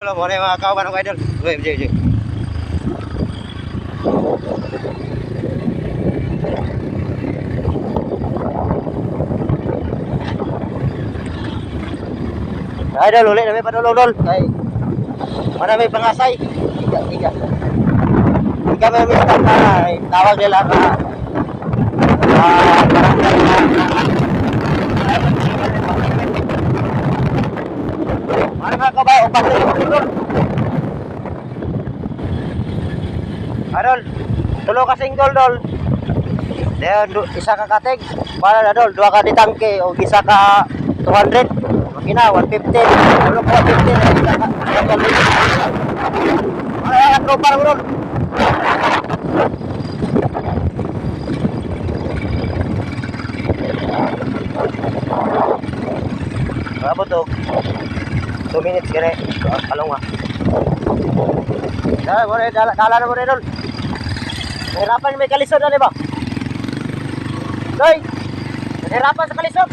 Hello, yung mga kawan ng idol. Uy, Jay, Jay. Idol, ulit na may padulol-dol. Kay, marami pangasay. Tiga, tiga. Tiga may ay, tawag nila ka. Ah, barangay na, Ano mga kabayo, upas na yung idol. Adol, tulo ka single dol. Then, du- isa ka katig. Para na dol, dua ka di tangke o isa ka 200. Makina, 150. Tulo ka 150. Isa ka, isa ka libre. Ay, ang tropa na dol. To. 2 minutes kere. Kalong ah. Dala mo rin, dala, dala mo rin dol. Nahirapan may kalisod di ba? Doy! Nahirapan sa kalisod!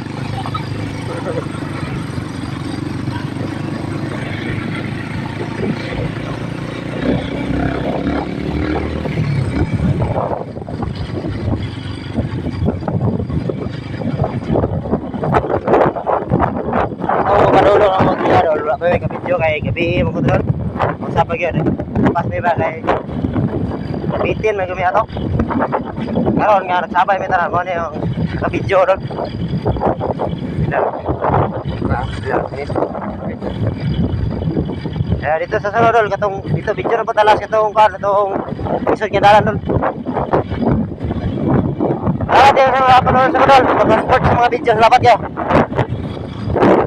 Madulong ang dol. Wala pa may kapidyo kay gabi mo ko dol. Kung sa pag yun, pas may ba kay Kapitin may gumi ato. Karon nga nagsabay may tanan mo na yung? Ilan? Finish? Eh, dito sa sunod dol, katong dito video na patalas katong kan, katong isod nga dalan dol. Ah, di sa mga panonood sa dol, pag-transport sa mga video, salamat kayo.